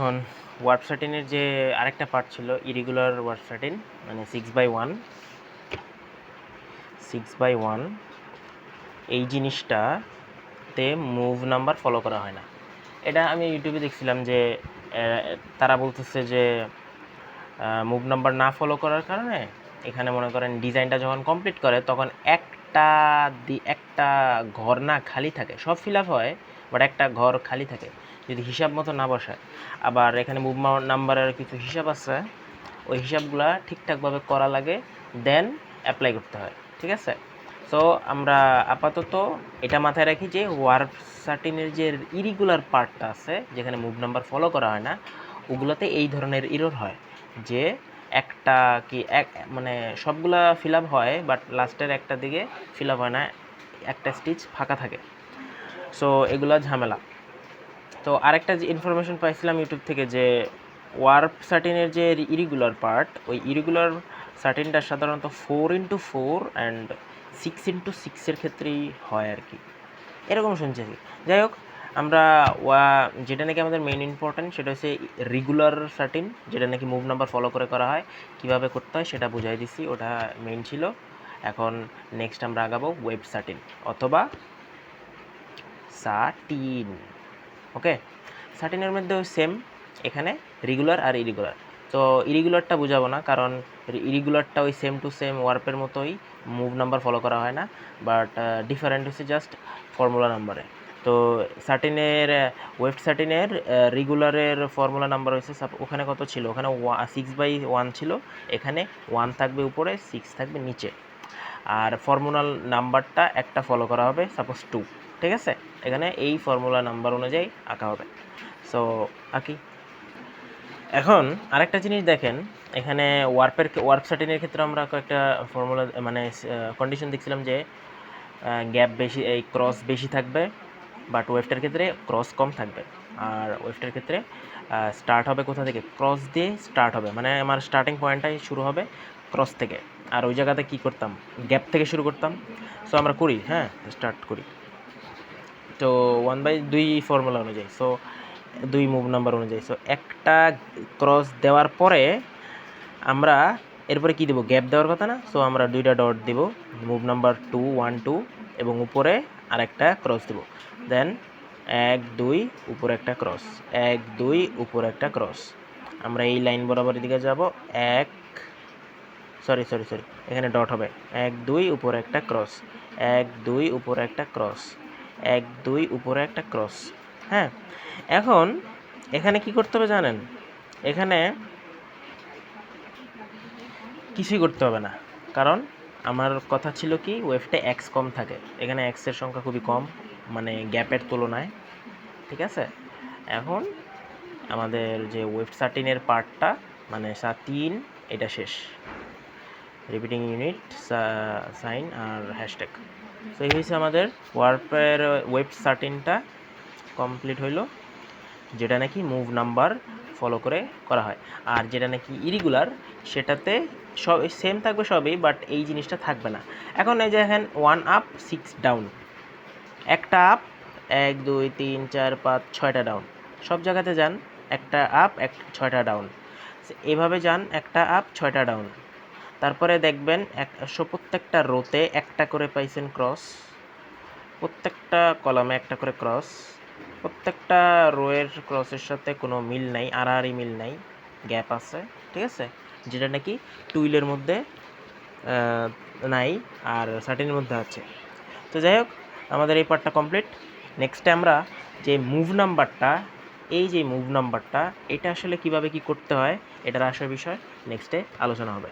এখন ওয়ার্প সার্টিনের যে আরেকটা পার্ট ছিল ইরেগুলার ওয়ার্প সার্টিন মানে six by one six by one এই জিনিসটাতে মুভ নাম্বার ফলো করা হয় না। এটা আমি ইউটিউবে দেখছিলাম যে তারা বলতেছে যে মুভ নাম্বার না ফলো করার কারণে এখানে মনে করেন ডিজাইনটা যখন কমপ্লিট করে, তখন একটা দি, একটা ঘর না খালি থাকে, সব ফিল আপ হয় বাট একটা ঘর খালি থাকে, যদি হিসাব মতো না বসায়। আবার এখানে মুভ নাম্বারের কিছু হিসাব আছে, ওই হিসাবগুলা ঠিকঠাকভাবে করা লাগে দেন অ্যাপ্লাই করতে হয়, ঠিক আছে? সো আমরা আপাতত এটা মাথায় রাখি যে ওয়ার্প সার্টিনের যে ইরিগুলার পার্টটা আছে, যেখানে মুভ নাম্বার ফলো করা হয় না, ওগুলোতে এই ধরনের ইরোর হয়, যে একটা কি এক মানে সবগুলা ফিল আপ হয় বাট লাস্টের একটা দিকে ফিল আপ হয় না, একটা স্টিচ ফাঁকা থাকে। সো এগুলো ঝামেলা। তো আরেকটা যে ইনফরমেশন পাইছিলাম ইউটিউব থেকে যে ওয়ার্প সার্টিনের যে ইরিগুলার পার্ট ওই ইরিগুলার সার্টিনটা সাধারণত four into four and six into সিক্সের ক্ষেত্রেই হয় আর কি। এরকম শুনছি আর কি। যাই হোক আমরা যেটা নাকি আমাদের মেইন ইম্পর্ট্যান্ট সেটা হচ্ছে রেগুলার সার্টিন যেটা নাকি মুভ নাম্বার ফলো করে করা হয়, কীভাবে করতে হয় সেটা বুঝাই দিছি, ওটা মেইন ছিল। এখন নেক্সট আমরা আগাবো ওয়েব সার্টিন অথবা সাটিন ওকে সার্টিনের মধ্যেও সেম এখানে রেগুলার আর ইরেগুলার তো ইরেগুলারটা বোঝাবো না, কারণ ইরেগুলারটা ওই সেম টু সেম ওয়ার্পের মতোই মুভ নাম্বার ফলো করা হয় না বাট ডিফারেন্ট হচ্ছে জাস্ট ফর্মুলা নাম্বারে তো সার্টিনের ওয়েব সার্টিনের রেগুলারের ফর্মুলা নাম্বার হয়েছে ওখানে কত ছিল? ওখানে সিক্স বাই ওয়ান ছিল, এখানে ওয়ান থাকবে উপরে সিক্স থাকবে নিচে। আর ফর্মুলার নাম্বারটা একটা ফলো করা হবে সাপোজ টু ঠিক আছে? এখানে এই ফর্মুলা নাম্বার অনুযায়ী আঁকা হবে। সো আঁকি। এখন আরেকটা জিনিস দেখেন, এখানে ওয়ার্পের ওয়ার্প সার্টিনের ক্ষেত্রে আমরা কয়েকটা ফর্মুলা মানে কন্ডিশন দেখছিলাম যে গ্যাপ বেশি, এই ক্রস বেশি থাকবে বাট ওয়েফটার ক্ষেত্রে ক্রস কম থাকবে। আর ওয়েফটার ক্ষেত্রে স্টার্ট হবে কোথা থেকে? ক্রস দিয়ে স্টার্ট হবে। মানে আমার স্টার্টিং পয়েন্টটাই শুরু হবে ক্রস থেকে। আর ওই জায়গাতে কী করতাম? গ্যাপ থেকে শুরু করতাম। সো আমরা করি হ্যাঁ স্টার্ট করি। তো ওয়ান বাই দুই ফর্মুলা অনুযায়ী সো দুই মুভ নাম্বার অনুযায়ী। সো একটা ক্রস দেওয়ার পরে আমরা এরপরে কি দেবো? গ্যাপ দেওয়ার কথা না? সো আমরা দুইটা ডট দেব। Move number two one two এবং উপরে আরেকটা ক্রস দেব। দেন এক, দুই, উপর একটা ক্রস এক, দুই, উপর একটা ক্রস আমরা এই লাইন বরাবর দিকে যাব। এক সরি সরি সরি এখানে ডট হবে। এক, দুই, উপর একটা ক্রস এক, দুই, উপর একটা ক্রস এক, দুই, উপরে একটা ক্রস হ্যাঁ? এখন এখানে কি করতে হবে জানেন? এখানে কিছুই করতে হবে না। কারণ আমার কথা ছিল কি ওয়েভটা এক্স কম থাকে। এখানে এক্সের সংখ্যা খুবই কম। মানে গ্যাপের তুলনায়, ঠিক আছে? এখন আমাদের যে ওয়েব সার্টিনের পার্টটা মানে সা তিন, এটা শেষ। রিপিটিং ইউনিট সাইন আর হ্যাশট্যাগ তো এই হয়েছে আমাদের ওয়ার্পের ওয়েব সার্টিনটা কমপ্লিট হইল, যেটা নাকি মুভ নাম্বার ফলো করে করা হয়। আর যেটা নাকি ইরেগুলার সেটাতে সব সেম থাকবে সবই বাট এই জিনিসটা থাকবে না। এখন এই যে দেখেন ওয়ান আপ সিক্স ডাউন একটা আপ এক, দুই, তিন, চার, পাঁচ, ছয়টা ডাউন সব জায়গাতে যান, একটা আপ এক, ছয়টা ডাউন এভাবে যান, একটা আপ ছয়টা ডাউন তারপরে দেখবেন এক প্রত্যেকটা রোতে একটা করে পাইছেন ক্রস প্রত্যেকটা কলামে একটা করে ক্রস প্রত্যেকটা রোয়ের ক্রসের সাথে কোনো মিল নাই, আড়াআড়ি মিল নাই গ্যাপ আছে, ঠিক আছে? যেটা নাকি টুইলের মধ্যে নাই, আর সার্টিনের মধ্যে আছে। তো যাই হোক আমাদের এই পার্টটা কমপ্লিট নেক্সট আমরা যে মুভ নাম্বারটা এই যে মুভ নাম্বারটা এটা আসলে কীভাবে কি করতে হয়, এটার আসার বিষয় নেক্সটে আলোচনা হবে।